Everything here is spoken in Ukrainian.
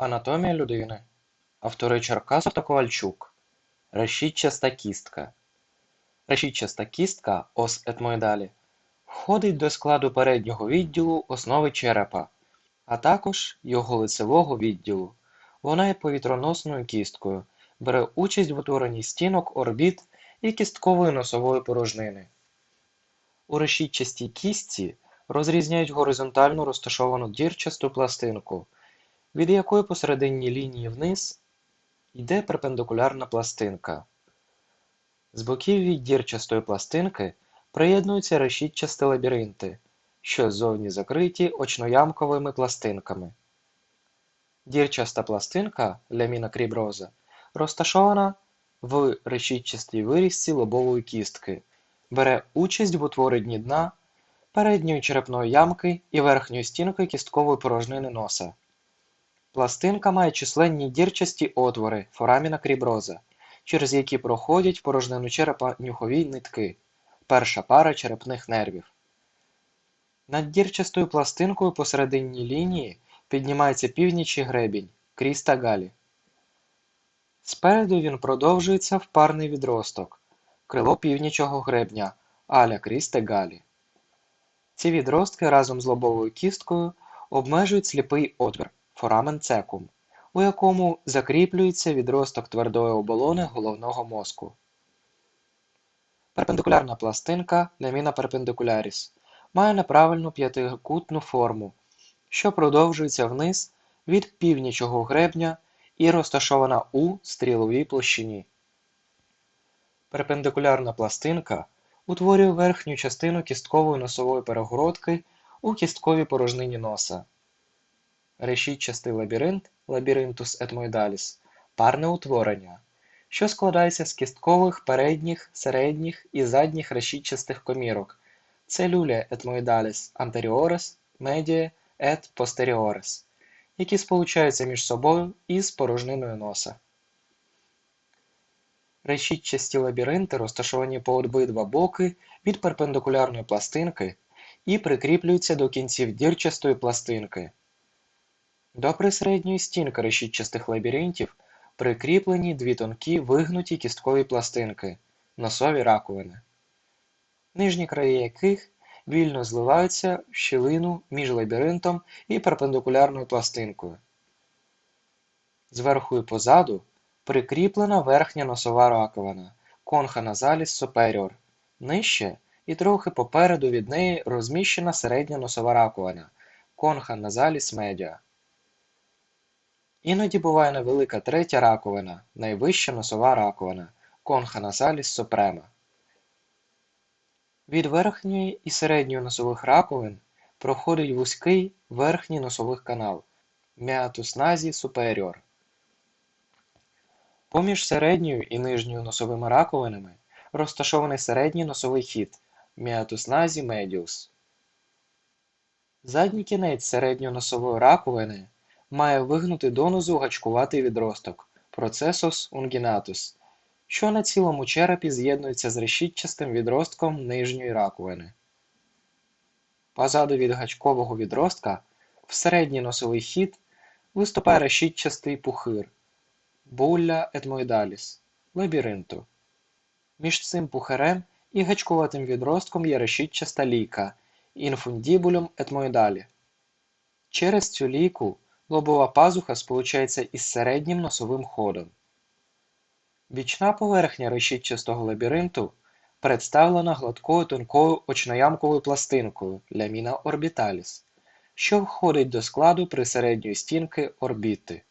Анатомія людини. Автори Черкасов та Ковальчук. Решітчаста кістка. Решітчаста кістка ос етмоїдалі входить до складу переднього відділу основи черепа, а також його лицевого відділу. Вона є повітроносною кісткою, бере участь в утворенні стінок, орбіт і кісткової носової порожнини. У решітчастій кістці розрізняють горизонтально розташовану дірчасту пластинку, від якої посередині лінії вниз йде перпендикулярна пластинка. З боків від дірчастої пластинки приєднуються решітчасті лабіринти, що ззовні закриті очноямковими пластинками. Дірчаста пластинка ляміна кріброза розташована в решітчастій вирізці лобової кістки, бере участь в утворенні дна передньої черепної ямки і верхньої стінки кісткової порожнини носа. Пластинка має численні дірчасті отвори фораміна кріброза, через які проходять порожнину черепа нюхові нитки, перша пара черепних нервів. Над дірчастою пластинкою посередині лінії піднімається північий гребінь кріста галі. Спереду він продовжується в парний відросток, крило північого гребня аля крісте галі. Ці відростки разом з лобовою кісткою обмежують сліпий отвір форамен цекум, у якому закріплюється відросток твердої оболони головного мозку. Перпендикулярна пластинка ляміна перпендикуляріс має неправильну п'ятикутну форму, що продовжується вниз від північого гребня і розташована у стріловій площині. Перпендикулярна пластинка утворює верхню частину кісткової носової перегородки у кістковій порожнині носа. Решітчастий лабіринт лабіринтус етмоїдаліс парне утворення, що складається з кісткових передніх, середніх і задніх решітчастих комірок целюля етмоїдаліс anteriores, medie et posteriores, які сполучаються між собою із порожниною носа. Решітчасті лабіринти розташовані по обидва боки від перпендикулярної пластинки і прикріплюються до кінців дірчастої пластинки. До присередньої стінки решітчастих лабіринтів прикріплені дві тонкі вигнуті кісткові пластинки носові раковини, нижні краї яких вільно зливаються в щілину між лабіринтом і перпендикулярною пластинкою. Зверху і позаду прикріплена верхня носова раковина конха назаліс superior, нижче і трохи попереду від неї розміщена середня носова раковина конха назаліс media. Іноді буває невелика третя раковина, найвища носова раковина конха suprema. Від верхньої і середньої носових раковин проходить вузький верхній носовий канал nasi superior. Поміж середньою і нижньою носовими раковинами розташований середній носовий хід nasi medius. Задній кінець середньої носової раковини має вигнутий донизу гачкуватий відросток процесус ungulatus, що на цілому черепі з'єднується з решітчастим відростком нижньої раковини. Позаду від гачкового відростка в середній носовий хід виступає решітчастий пухир булля етмоїдаліс лабіринту. Між цим пухирем і гачкуватим відростком є решітчаста лійка інфундібулюм етмоїдалі. Через цю лійку лобова пазуха сполучається із середнім носовим ходом. Бічна поверхня решітчастого лабіринту представлена гладкою тонкою очноямковою пластинкою ляміна орбіталіс, що входить до складу присередньої стінки орбіти.